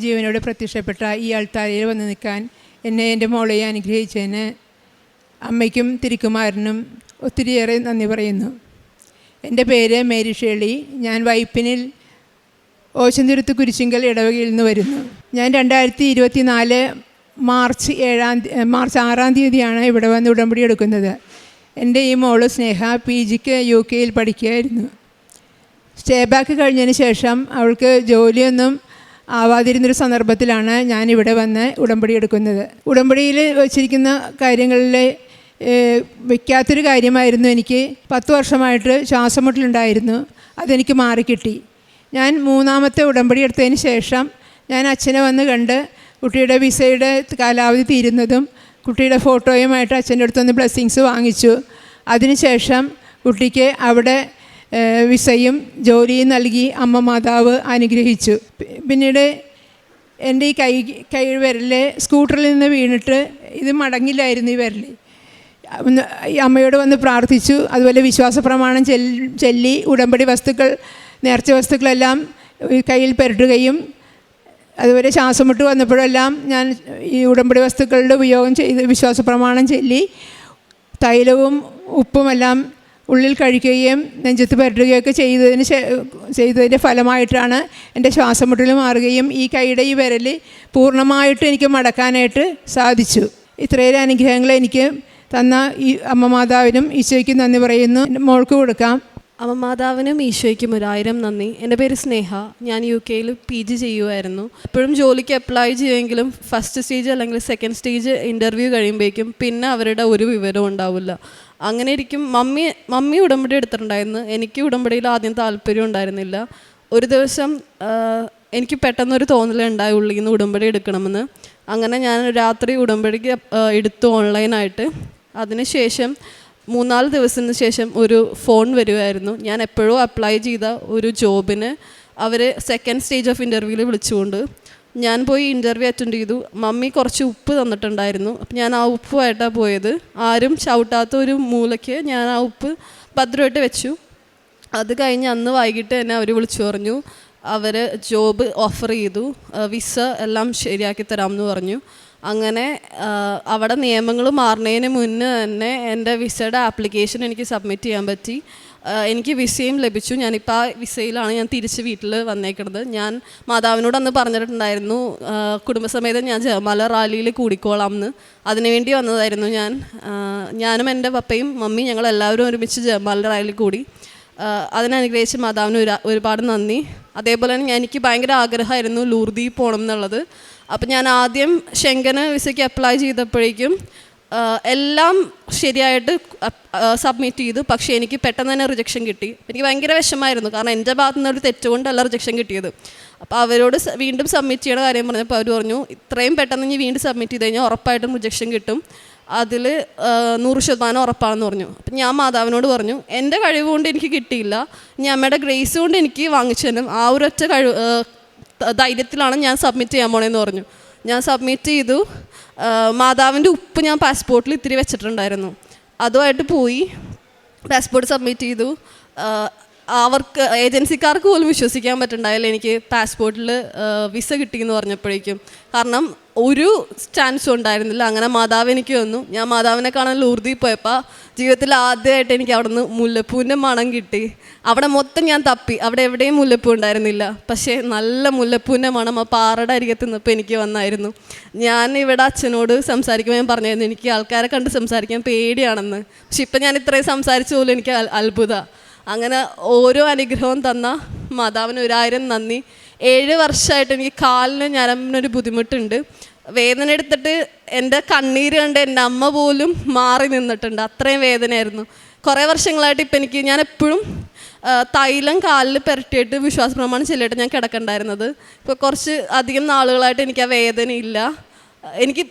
ജീവനോട് പ്രത്യക്ഷപ്പെട്ട ഈ ആൾത്താരയിൽ വന്ന് നിൽക്കാൻ എന്നെ എന്റെ മോളെ അനുഗ്രഹിച്ചതിന് അമ്മയ്ക്കും തിരുക്കുമാരനും ഒത്തിരിയേറെ നന്ദി പറയുന്നു. എന്റെ പേര് മേരി ഷേളി. ഞാൻ വൈപ്പിനിൽ ഓശന്തുരുത്ത് കുരിശിങ്കൽ ഇടവകയിൽ നിന്ന് വരുന്നു. ഞാൻ രണ്ടായിരത്തി ഇരുപത്തി നാല് മാർച്ച് ഏഴാം മാർച്ച് ആറാം തീയതിയാണ് ഇവിടെ വന്ന് ഉടമ്പടി എടുക്കുന്നത്. എന്റെ ഈ മോൾ സ്നേഹ പി ജിക്ക് യു കെയിൽ പഠിക്കുകയായിരുന്നു. സ്റ്റേ ബാക്ക് കഴിഞ്ഞതിന് ശേഷം അവൾക്ക് ജോലിയൊന്നും ആവാതിരുന്നൊരു സന്ദർഭത്തിലാണ് ഞാൻ ഇവിടെ വന്ന് ഉടമ്പടി എടുക്കുന്നത്. ഉടമ്പടിയിൽ വച്ചിരിക്കുന്ന കാര്യങ്ങളിൽ വയ്ക്കാത്തൊരു കാര്യമായിരുന്നു എനിക്ക്. പത്ത് വർഷമായിട്ട് ശ്വാസമുട്ടലുണ്ടായിരുന്നു. അതെനിക്ക് മാറിക്കിട്ടി. ഞാൻ മൂന്നാമത്തെ ഉടമ്പടി എടുത്തതിന് ശേഷം ഞാൻ അച്ഛനെ വന്ന് കണ്ട് കുട്ടിയുടെ വിസയുടെ കാലാവധി തീരുന്നതും കുട്ടിയുടെ ഫോട്ടോയുമായിട്ട് അച്ഛന്റെ അടുത്തുനിന്ന് ബ്ലെസ്സിങ്സ് വാങ്ങിച്ചു. അതിനുശേഷം കുട്ടിക്ക് അവിടെ വിസയും ജോലിയും നൽകി അമ്മ മാതാവ് അനുഗ്രഹിച്ചു. പിന്നീട് എന്റെ ഈ കൈ കൈ സ്കൂട്ടറിൽ നിന്ന് വീണിട്ട് ഇത് മടങ്ങില്ലായിരുന്നു ഈ വിരൽ അമ്മയോട് വന്ന് പ്രാർത്ഥിച്ചു. അതുപോലെ വിശ്വാസ പ്രമാണം ചെല്ലി ഉടമ്പടി വസ്തുക്കൾ നേർച്ച വസ്തുക്കളെല്ലാം കയ്യിൽ പെരട്ടുകയും അതുപോലെ ശ്വാസം വന്നപ്പോഴെല്ലാം ഞാൻ ഈ ഉടമ്പടി വസ്തുക്കളുടെ ഉപയോഗം ചെയ്ത് വിശ്വാസ പ്രമാണം ചൊല്ലി തൈലവും ഉപ്പുമെല്ലാം ഉള്ളിൽ കഴിക്കുകയും നെഞ്ചത്ത് പുരട്ടുകയൊക്കെ ചെയ്തതിന് ചെയ്തതിന്റെ ഫലമായിട്ടാണ് എന്റെ ശ്വാസം മുട്ടൽ മാറുകയും ഈ കൈയുടെ ഈ വിരൽ പൂർണമായിട്ട് എനിക്ക് മടക്കാനായിട്ട് സാധിച്ചു. ഇത്രയേറെ അനുഗ്രഹങ്ങൾ എനിക്ക് തന്ന ഈ അമ്മമാതാവിനും ഈശോയ്ക്കും നന്ദി പറയുന്നു. മോൾക്ക് കൊടുക്കാം. അമ്മ മാതാവിനും ഈശോയ്ക്കും ഒരായിരം നന്ദി. എന്റെ പേര് സ്നേഹ. ഞാൻ യു കെയിൽ പി ജി ചെയ്യുമായിരുന്നു എപ്പോഴും ജോലിക്ക് അപ്ലൈ ചെയ്യുമെങ്കിലും ഫസ്റ്റ് സ്റ്റേജ് അല്ലെങ്കിൽ സെക്കൻഡ് സ്റ്റേജ് ഇന്റർവ്യൂ കഴിയുമ്പോഴേക്കും പിന്നെ അവരുടെ ഒരു വിവരവും ഉണ്ടാവില്ല. അങ്ങനെ ഇരിക്കും. മമ്മി മമ്മി ഉടമ്പടി എടുത്തിട്ടുണ്ടായിരുന്നു. എനിക്ക് ഉടമ്പടിയിൽ ആദ്യം താല്പര്യം ഉണ്ടായിരുന്നില്ല. ഒരു ദിവസം എനിക്ക് പെട്ടെന്നൊരു തോന്നലുണ്ടായി ഉള്ളിൽ നിന്ന് ഉടമ്പടി എടുക്കണമെന്ന്. അങ്ങനെ ഞാൻ രാത്രി ഉടമ്പടിക്ക് എടുത്തു ഓൺലൈനായിട്ട് അതിനുശേഷം മൂന്നാൽ ദിവസത്തിന് ശേഷം ഒരു ഫോൺ വരുമായിരുന്നു ഞാൻ എപ്പോഴും അപ്ലൈ ചെയ്ത ഒരു ജോബിന് അവർ സെക്കൻഡ് സ്റ്റേജ് ഓഫ് ഇന്റർവ്യൂവിൽ വിളിച്ചുകൊണ്ട്. ഞാൻ പോയി ഇന്റർവ്യൂ അറ്റൻഡ് ചെയ്തു. മമ്മി കുറച്ച് ഉപ്പ് തന്നിട്ടുണ്ടായിരുന്നു. അപ്പം ഞാൻ ആ ഉപ്പുമായിട്ടാണ് പോയത്. ആരും ചവിട്ടാത്ത ഒരു മൂലയ്ക്ക് ഞാൻ ആ ഉപ്പ് ഭദ്രമായിട്ട് വെച്ചു. അത് കഴിഞ്ഞ് അന്ന് വൈകിട്ട് തന്നെ അവർ വിളിച്ചു പറഞ്ഞു. അവർ ജോബ് ഓഫർ ചെയ്തു. വിസ എല്ലാം ശരിയാക്കി തരാമെന്ന് പറഞ്ഞു. അങ്ങനെ അവിടെ നിയമങ്ങൾ മാറുന്നതിന് മുന്നേ തന്നെ എന്റെ വിസയുടെ ആപ്ലിക്കേഷൻ എനിക്ക് സബ്മിറ്റ് ചെയ്യാൻ പറ്റി. എനിക്ക് വിസയും ലഭിച്ചു. ഞാനിപ്പോൾ ആ വിസയിലാണ് ഞാൻ തിരിച്ച് വീട്ടിൽ വന്നേക്കുന്നത് ഞാൻ മാതാവിനോട് അന്ന് പറഞ്ഞിട്ടുണ്ടായിരുന്നു കുടുംബസമേതം ഞാൻ ജമല റാലിയിൽ കൂടിക്കോളാം എന്ന് അതിനുവേണ്ടി വന്നതായിരുന്നു ഞാൻ. ഞാനും എന്റെ പപ്പയും മമ്മി ഞങ്ങൾ എല്ലാവരും ഒരുമിച്ച് ജമല റാലിയിൽ കൂടി. അതിനനുഗ്രഹിച്ച് മാതാവിന് ഒരു ഒരുപാട് നന്ദി. അതേപോലെ തന്നെ എനിക്ക് ഭയങ്കര ആഗ്രഹമായിരുന്നു ലൂർദി പോകണം എന്നുള്ളത് അപ്പം ഞാൻ ആദ്യം ശങ്കന് വിസയ്ക്ക് അപ്ലൈ ചെയ്തപ്പോഴേക്കും എല്ലാം ശരിയായിട്ട് സബ്മിറ്റ് ചെയ്തു. പക്ഷേ എനിക്ക് പെട്ടെന്ന് തന്നെ റിജക്ഷൻ കിട്ടി. എനിക്ക് ഭയങ്കര വിഷമമായിരുന്നു. കാരണം എന്റെ ഭാഗത്തു നിന്ന് ഒരു തെറ്റുകൊണ്ടല്ല റിജക്ഷൻ കിട്ടിയത്. അപ്പോൾ അവരോട് വീണ്ടും സബ്മിറ്റ് ചെയ്യണ കാര്യം പറഞ്ഞപ്പോൾ അവർ പറഞ്ഞു ഇത്രയും പെട്ടെന്ന് ഇനി വീണ്ടും സബ്മിറ്റ് ചെയ്ത് കഴിഞ്ഞാൽ ഉറപ്പായിട്ടും റിജക്ഷൻ കിട്ടും. അതിൽ നൂറ് ശതമാനം ഉറപ്പാണെന്ന് പറഞ്ഞു. അപ്പം ഞാൻ മാതാവിനോട് പറഞ്ഞു എന്റെ കഴിവ് കൊണ്ട് എനിക്ക് കിട്ടിയില്ല. ഞാൻ അമ്മയുടെ ഗ്രേസ് കൊണ്ട് എനിക്ക് വാങ്ങിച്ചു തരും ആ ഒരൊറ്റ കഴിവ് ധൈര്യത്തിലാണ് ഞാൻ സബ്മിറ്റ് ചെയ്യാൻ പോണേന്ന് പറഞ്ഞു. ഞാൻ സബ്മിറ്റ് ചെയ്തു. മാതാവിന്റെ ഉപ്പ് ഞാൻ പാസ്പോർട്ടിൽ ഇത്തിരി വെച്ചിട്ടുണ്ടായിരുന്നു. അതുമായിട്ട് പോയി. പാസ്പോർട്ട് സബ്മിറ്റ് ചെയ്തു. അവർക്ക് ഏജൻസിക്കാർക്ക് പോലും വിശ്വസിക്കാൻ പറ്റുണ്ടായില്ല എനിക്ക് പാസ്പോർട്ടിൽ വിസ കിട്ടിയെന്ന് പറഞ്ഞപ്പോഴേക്കും. കാരണം ഒരു ചാൻസും ഉണ്ടായിരുന്നില്ല. അങ്ങനെ മാതാവ് എനിക്ക് വന്നു ഞാൻ മാതാവിനെ കാണാൻ ലൂർദി പോയപ്പോൾ ജീവിതത്തിൽ ആദ്യമായിട്ട് എനിക്ക് അവിടെ നിന്ന് മുല്ലപ്പൂവിന്റെ മണം കിട്ടി. അവിടെ മൊത്തം ഞാൻ തപ്പി. അവിടെ എവിടെയും മുല്ലപ്പൂ ഉണ്ടായിരുന്നില്ല. പക്ഷേ നല്ല മുല്ലപ്പൂവിന്റെ മണം ആ പാറയുടെ അരികത്ത് നിന്നപ്പോൾ എനിക്ക് വന്നായിരുന്നു. ഞാൻ ഇവിടെ അച്ഛനോട് സംസാരിക്കുമ്പോൾ ഞാൻ പറഞ്ഞായിരുന്നു എനിക്ക് ആൾക്കാരെ കണ്ട് സംസാരിക്കാൻ പേടിയാണെന്ന്. പക്ഷെ ഇപ്പം ഞാൻ ഇത്രയും സംസാരിച്ച പോലും എനിക്ക് അത്ഭുതമാണ് അങ്ങനെ ഓരോ അനുഗ്രഹവും തന്ന മാതാവിന് ഒരായിരം നന്ദി. ഏഴ് വർഷമായിട്ട് എനിക്ക് കാലിന് ഞരമ്പിനൊരു ബുദ്ധിമുട്ടുണ്ട്. വേദന എടുത്തിട്ട് എന്റെ കണ്ണീര് കണ്ട് എന്റെ അമ്മ പോലും മാറി നിന്നിട്ടുണ്ട്. അത്രയും വേദനയായിരുന്നു. കുറേ വർഷങ്ങളായിട്ട് ഇപ്പം എനിക്ക് ഞാൻ എപ്പോഴും തൈലം കാലിൽ പുരട്ടിയിട്ട് വിശ്വാസ പ്രമാണം ചെല്ലിയിട്ട് ഞാൻ കിടക്കണ്ടായിരുന്നത്. ഇപ്പോൾ കുറച്ച് അധികം നാളുകളായിട്ട് എനിക്ക് ആ വേദനയില്ല എനിക്ക്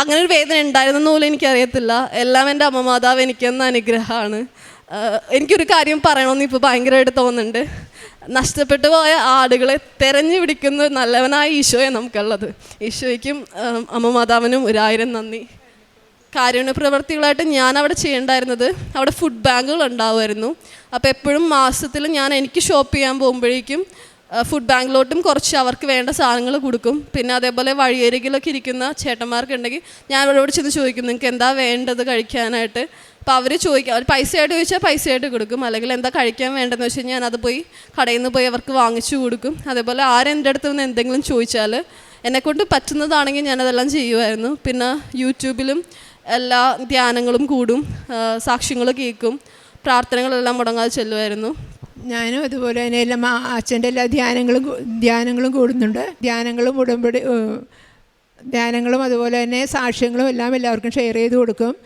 അങ്ങനെ ഒരു വേദന ഉണ്ടായിരുന്നെന്ന് പോലും എനിക്കറിയത്തില്ല. എല്ലാം എന്റെ അമ്മമാതാവ് എനിക്കെന്ന അനുഗ്രഹമാണ്. എനിക്കൊരു കാര്യം പറയണമെന്ന് ഇപ്പോൾ ഭയങ്കരമായിട്ട് തോന്നുന്നുണ്ട്. നഷ്ടപ്പെട്ടു പോയ ആടുകളെ തെരഞ്ഞു പിടിക്കുന്ന നല്ലവനായ ഈശോയെ നമുക്കുള്ളത്. ഈശോയ്ക്കും അമ്മ മാതാവിനും ഒരായിരം നന്ദി. കാരുണ്യ പ്രവർത്തികളായിട്ട് ഞാൻ അവിടെ ചെയ്യേണ്ടായിരുന്നത്. അവിടെ ഫുഡ് ബാങ്കുകൾ ഉണ്ടാവുമായിരുന്നു. അപ്പോൾ എപ്പോഴും മാസത്തിൽ ഞാൻ എനിക്ക് ഷോപ്പ് ചെയ്യാൻ പോകുമ്പോഴേക്കും ഫുഡ് ബാങ്കിലോട്ടും കുറച്ച് അവർക്ക് വേണ്ട സാധനങ്ങൾ കൊടുക്കും. പിന്നെ അതേപോലെ വഴിയരികിലൊക്കെ ഇരിക്കുന്ന ചേട്ടന്മാർക്കുണ്ടെങ്കിൽ ഞാൻ അവരോട് ചെന്ന് ചോദിക്കും നിങ്ങൾക്ക് എന്താ വേണ്ടത് കഴിക്കാനായിട്ട്? അപ്പോൾ അവർ ചോദിക്കും അവർ പൈസയായിട്ട് ചോദിച്ചാൽ പൈസയായിട്ട് കൊടുക്കും. അല്ലെങ്കിൽ എന്താ കഴിക്കാൻ വേണ്ടതെന്ന് വെച്ച് കഴിഞ്ഞാൽ അത് പോയി കടയിൽ നിന്ന് പോയി അവർക്ക് വാങ്ങിച്ചു കൊടുക്കും. അതേപോലെ ആരെന്റെ അടുത്ത് നിന്ന് എന്തെങ്കിലും ചോദിച്ചാൽ എന്നെക്കൊണ്ട് പറ്റുന്നതാണെങ്കിൽ ഞാനതെല്ലാം ചെയ്യുമായിരുന്നു. പിന്നെ യൂട്യൂബിലും എല്ലാ ധ്യാനങ്ങളും കൂടും സാക്ഷ്യങ്ങൾ കേൾക്കും പ്രാർത്ഥനകളെല്ലാം മുടങ്ങാതെ ചെല്ലുമായിരുന്നു. ഞാനും അതുപോലെ തന്നെ എല്ലാം അച്ഛന്റെ എല്ലാ ധ്യാനങ്ങളും ധ്യാനങ്ങളും കൂടുന്നുണ്ട്. ധ്യാനങ്ങളും ഉടമ്പടി ധ്യാനങ്ങളും അതുപോലെ തന്നെ സാക്ഷ്യങ്ങളും എല്ലാം എല്ലാവർക്കും ഷെയർ ചെയ്ത് കൊടുക്കും.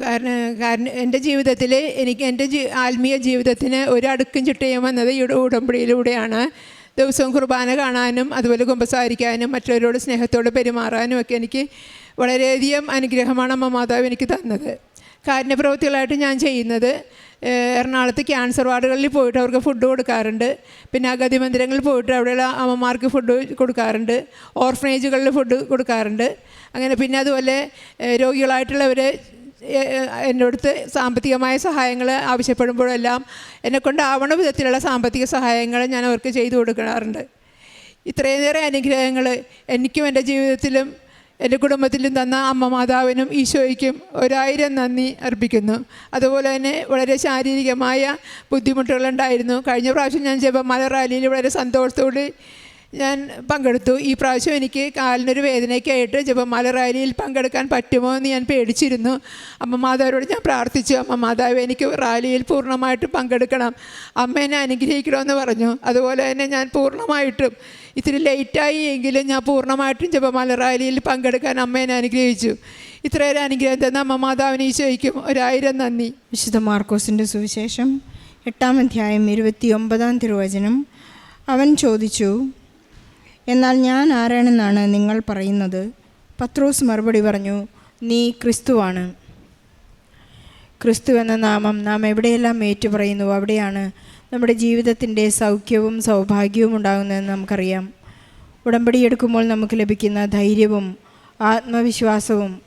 കാരണം കാരണം എന്റെ ജീവിതത്തിൽ എനിക്ക് എന്റെ ജീ ആത്മീയ ജീവിതത്തിന് ഒരടുക്കും ചിട്ടയും വന്നത് ഈ ഉട- ഉടമ്പടിയിലൂടെയാണ്. ദിവസവും കുർബാന കാണാനും അതുപോലെ കുമ്പസാരിക്കാനും മറ്റുള്ളവരോട് സ്നേഹത്തോട് പെരുമാറാനും ഒക്കെ എനിക്ക് വളരെയധികം അനുഗ്രഹമാണ് അമ്മ മാതാവ് എനിക്ക് തന്നത്. കാരുണ്യപ്രവൃത്തികളായിട്ട് ഞാൻ ചെയ്യുന്നത്. എറണാകുളത്ത് ക്യാൻസർ വാർഡുകളിൽ പോയിട്ട് അവർക്ക് ഫുഡ് കൊടുക്കാറുണ്ട്. പിന്നെ അഗതി മന്ദിരങ്ങളിൽ പോയിട്ട് അവിടെയുള്ള അമ്മമാർക്ക് ഫുഡ് കൊടുക്കാറുണ്ട്. ഓർഫനേജുകളിൽ ഫുഡ് കൊടുക്കാറുണ്ട്. അങ്ങനെ പിന്നെ അതുപോലെ രോഗികളായിട്ടുള്ളവർ എന്റെ അടുത്ത് സാമ്പത്തികമായ സഹായങ്ങൾ ആവശ്യപ്പെടുമ്പോഴെല്ലാം എന്നെക്കൊണ്ടാവണ വിധത്തിലുള്ള സാമ്പത്തിക സഹായങ്ങൾ ഞാൻ അവർക്ക് ചെയ്തു കൊടുക്കാറുണ്ട്. ഇത്രയേറെ അനുഗ്രഹങ്ങൾ എനിക്കും എന്റെ ജീവിതത്തിലും എന്റെ കുടുംബത്തിലും തന്ന അമ്മ മാതാവിനും ഈശോയ്ക്കും ഒരായിരം നന്ദി അർപ്പിക്കുന്നു. അതുപോലെ തന്നെ വളരെ ശാരീരികമായ ബുദ്ധിമുട്ടുകളുണ്ടായിരുന്നു. കഴിഞ്ഞ പ്രാവശ്യം ഞാൻ ജപമാല റാലിയിൽ വളരെ സന്തോഷത്തോടെ ഞാൻ പങ്കെടുത്തു. ഈ പ്രാവശ്യം എനിക്ക് കാലിനൊരു വേദനയൊക്കെ ആയിട്ട് ജപമാല റാലിയിൽ പങ്കെടുക്കാൻ പറ്റുമോ എന്ന് ഞാൻ പേടിച്ചിരുന്നു. അമ്മ മാതാവിനോട് ഞാൻ പ്രാർത്ഥിച്ചു. അമ്മ മാതാവ് എനിക്ക് റാലിയിൽ പൂർണമായിട്ടും പങ്കെടുക്കണം. അമ്മ എന്നെ അനുഗ്രഹിക്കണമെന്ന് പറഞ്ഞു. അതുപോലെ തന്നെ ഞാൻ പൂർണമായിട്ടും ഇത്തിരി ലേറ്റായി എങ്കിലും ഞാൻ പൂർണമായിട്ടും ജപമാല റാലിയിൽ പങ്കെടുക്കാൻ അമ്മേനെ അനുഗ്രഹിച്ചു. ഇത്രയേറെ അനുഗ്രഹം തന്ന അമ്മ മാതാവിനെ ഈശോയ്ക്കും ഒരായിരം നന്ദി. വിശുദ്ധ മാർക്കോസിന്റെ സുവിശേഷം എട്ടാം അധ്യായം ഇരുപത്തി ഒമ്പതാം തിരുവചനം. അവൻ ചോദിച്ചു എന്നാൽ ഞാൻ ആരാണെന്നാണ് നിങ്ങൾ പറയുന്നത്? പത്രോസ് മറുപടി പറഞ്ഞു നീ ക്രിസ്തുവാണ്. ക്രിസ്തു എന്ന നാമം നാം എവിടെയെല്ലാം ഏറ്റുപറയുന്നു അവിടെയാണ് നമ്മുടെ ജീവിതത്തിന്റെ സൗഖ്യവും സൗഭാഗ്യവും ഉണ്ടാകുന്നതെന്ന് നമുക്കറിയാം. ഉടമ്പടി എടുക്കുമ്പോൾ നമുക്ക് ലഭിക്കുന്ന ധൈര്യവും ആത്മവിശ്വാസവും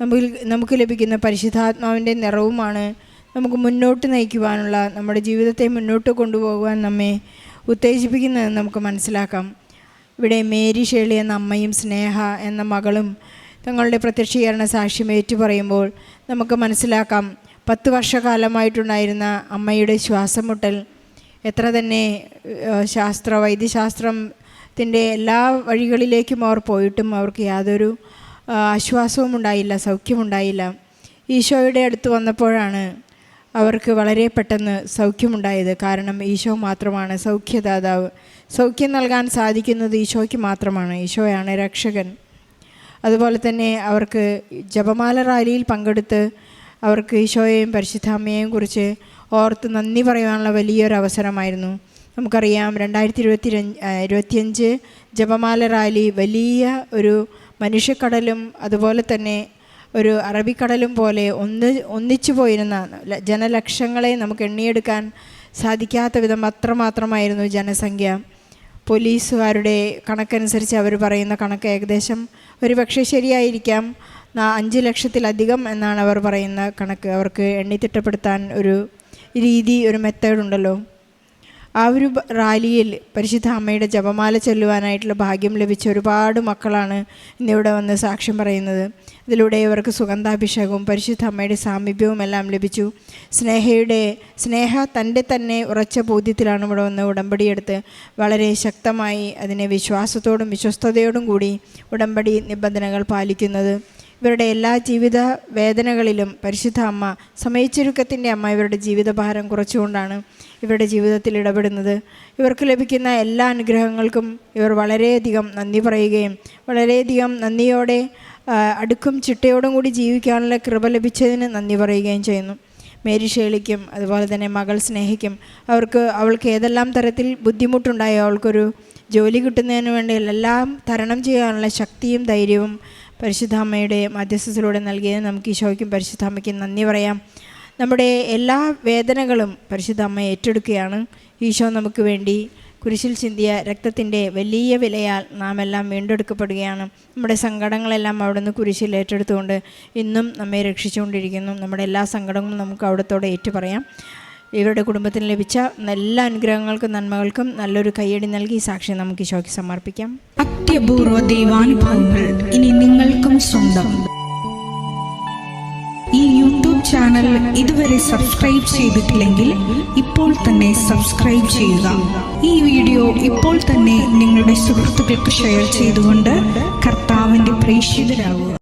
നമുക്ക് നമുക്ക് ലഭിക്കുന്ന പരിശുദ്ധാത്മാവിന്റെ നിറവുമാണ് നമുക്ക് മുന്നോട്ട് നയിക്കുവാനുള്ള നമ്മുടെ ജീവിതത്തെ മുന്നോട്ട് കൊണ്ടുപോകുവാൻ നമ്മെ ഉത്തേജിപ്പിക്കുന്നതെന്ന് നമുക്ക് മനസ്സിലാക്കാം. ഇവിടെ മേരി ഷേളി എന്ന അമ്മയും സ്നേഹ എന്ന മകളും തങ്ങളുടെ പ്രത്യക്ഷീകരണ സാക്ഷ്യം ഏറ്റുപറയുമ്പോൾ നമുക്ക് മനസ്സിലാക്കാം. പത്ത് വർഷകാലമായിട്ടുണ്ടായിരുന്ന അമ്മയുടെ ശ്വാസം മുട്ടൽ എത്ര തന്നെ ശാസ്ത്ര വൈദ്യശാസ്ത്രത്തിന്റെ എല്ലാ വഴികളിലേക്കും അവർ പോയിട്ടും അവർക്ക് യാതൊരു ആശ്വാസവും ഉണ്ടായില്ല സൗഖ്യമുണ്ടായില്ല ഈശോയുടെ അടുത്ത് വന്നപ്പോഴാണ് അവർക്ക് വളരെ പെട്ടെന്ന് സൗഖ്യമുണ്ടായത് കാരണം ഈശോ മാത്രമാണ് സൗഖ്യദാതാവ്. സൗഖ്യം നൽകാൻ സാധിക്കുന്നത് ഈശോയ്ക്ക് മാത്രമാണ്. ഈശോയാണ് രക്ഷകൻ. അതുപോലെ തന്നെ അവർക്ക് ജപമാല റാലിയിൽ പങ്കെടുത്ത് അവർക്ക് ഈശോയെയും പരിശുദ്ധാമ്മയെയും കുറിച്ച് ഓർത്ത് നന്ദി പറയാനുള്ള വലിയൊരു അവസരമായിരുന്നു നമുക്കറിയാം രണ്ടായിരത്തി ഇരുപത്തി ഇരുപത്തിയഞ്ച് ജപമാല റാലി വലിയ ഒരു മനുഷ്യക്കടലും അതുപോലെ തന്നെ ഒരു അറബിക്കടലും പോലെ ഒന്ന് ഒന്നിച്ചു പോയിരുന്ന ജനലക്ഷങ്ങളെ നമുക്ക് എണ്ണിയെടുക്കാൻ സാധിക്കാത്ത വിധം അത്രമാത്രമായിരുന്നു ജനസംഖ്യ. പോലീസുകാരുടെ കണക്കനുസരിച്ച് അവർ പറയുന്ന കണക്ക് ഏകദേശം ഒരു പക്ഷേ ശരിയായിരിക്കാം അഞ്ച് ലക്ഷത്തിലധികം എന്നാണ് അവർ പറയുന്ന കണക്ക്. അവർക്ക് എണ്ണിത്തിട്ടപ്പെടുത്താൻ ഒരു രീതി ഒരു മെത്തേഡ് ഉണ്ടല്ലോ. ആ ഒരു റാലിയിൽ പരിശുദ്ധ അമ്മയുടെ ജപമാല ചൊല്ലുവാനായിട്ടുള്ള ഭാഗ്യം ലഭിച്ച ഒരുപാട് മക്കളാണ് ഇന്നിവിടെ വന്ന് സാക്ഷ്യം പറയുന്നത്. ഇതിലൂടെ ഇവർക്ക് സുഗന്ധാഭിഷേകവും പരിശുദ്ധ അമ്മയുടെ സാമീപ്യവും എല്ലാം ലഭിച്ചു. സ്നേഹയുടെ സ്നേഹ തന്റെ തന്നെ ഉറച്ച ബോധ്യത്തിലാണ് ഇവിടെ വന്ന് ഉടമ്പടിയെടുത്ത് വളരെ ശക്തമായി അതിനെ വിശ്വാസത്തോടും വിശ്വസ്തയോടും കൂടി ഉടമ്പടി നിബന്ധനകൾ പാലിക്കുന്നത്. ഇവരുടെ എല്ലാ ജീവിത വേദനകളിലും പരിശുദ്ധ അമ്മ സമയച്ചുരുക്കത്തിന്റെ അമ്മ ഇവരുടെ ജീവിതഭാരം കുറച്ചുകൊണ്ടാണ് ഇവരുടെ ജീവിതത്തിൽ ഇടപെടുന്നത്. ഇവർക്ക് ലഭിക്കുന്ന എല്ലാ അനുഗ്രഹങ്ങൾക്കും ഇവർ വളരെയധികം നന്ദി പറയുകയും വളരെയധികം നന്ദിയോടെ അടുക്കും ചിട്ടയോടും കൂടി ജീവിക്കാനുള്ള കൃപ ലഭിച്ചതിന് നന്ദി പറയുകയും ചെയ്യുന്നു. മേരി ഷേളിക്കും അതുപോലെ തന്നെ മകൾ സ്നേഹിക്കും അവർക്ക് അവൾക്ക് ഏതെല്ലാം തരത്തിൽ ബുദ്ധിമുട്ടുണ്ടായോ അവൾക്കൊരു ജോലി കിട്ടുന്നതിന് വേണ്ടി എല്ലാം തരണം ചെയ്യാനുള്ള ശക്തിയും ധൈര്യവും പരിശുദ്ധാമ്മയുടെ മധ്യസ്ഥത്തിലൂടെ നൽകിയതിന് നമുക്ക് ഈശോയ്ക്കും പരിശുദ്ധാമ്മയ്ക്കും നന്ദി പറയാം. നമ്മുടെ എല്ലാ വേദനകളും പരിശുദ്ധ അമ്മ ഏറ്റെടുക്കുകയാണ്. ഈശോ നമുക്ക് വേണ്ടി കുരിശിൽ ചിന്തിയ രക്തത്തിന്റെ വലിയ വിലയാൽ നാം എല്ലാം വീണ്ടെടുക്കപ്പെടുകയാണ്. നമ്മുടെ സങ്കടങ്ങളെല്ലാം അവിടുന്ന് കുരിശിൽ ഏറ്റെടുത്തുകൊണ്ട് ഇന്നും നമ്മെ രക്ഷിച്ചുകൊണ്ടിരിക്കുന്നു. നമ്മുടെ എല്ലാ സങ്കടങ്ങളും നമുക്ക് അവിടത്തോടെ ഏറ്റുപറയാം. ഇവരുടെ കുടുംബത്തിന് ലഭിച്ച എല്ലാ അനുഗ്രഹങ്ങൾക്കും നന്മകൾക്കും നല്ലൊരു കൈയടി നൽകി സാക്ഷി നമുക്ക് ഈശോയ്ക്ക് സമർപ്പിക്കാം. അത്യപൂർവ ദൈവാനുഭവങ്ങൾ ഇനി നിങ്ങൾക്കും സ്വന്തം. ഈ യൂട്യൂബ് ചാനൽ ഇതുവരെ സബ്സ്ക്രൈബ് ചെയ്തിട്ടില്ലെങ്കിൽ ഇപ്പോൾ തന്നെ സബ്സ്ക്രൈബ് ചെയ്യുക. ഈ വീഡിയോ ഇപ്പോൾ തന്നെ നിങ്ങളുടെ സുഹൃത്തുക്കൾക്ക് ഷെയർ ചെയ്തുകൊണ്ട് കർത്താവിന്റെ പ്രേക്ഷിതരാകുക.